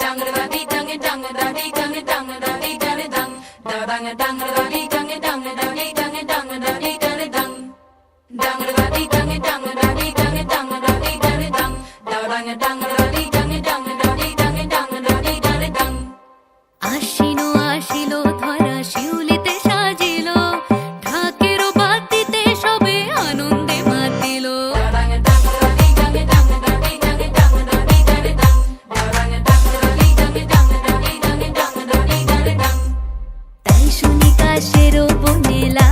dang dang dang dang বনে লা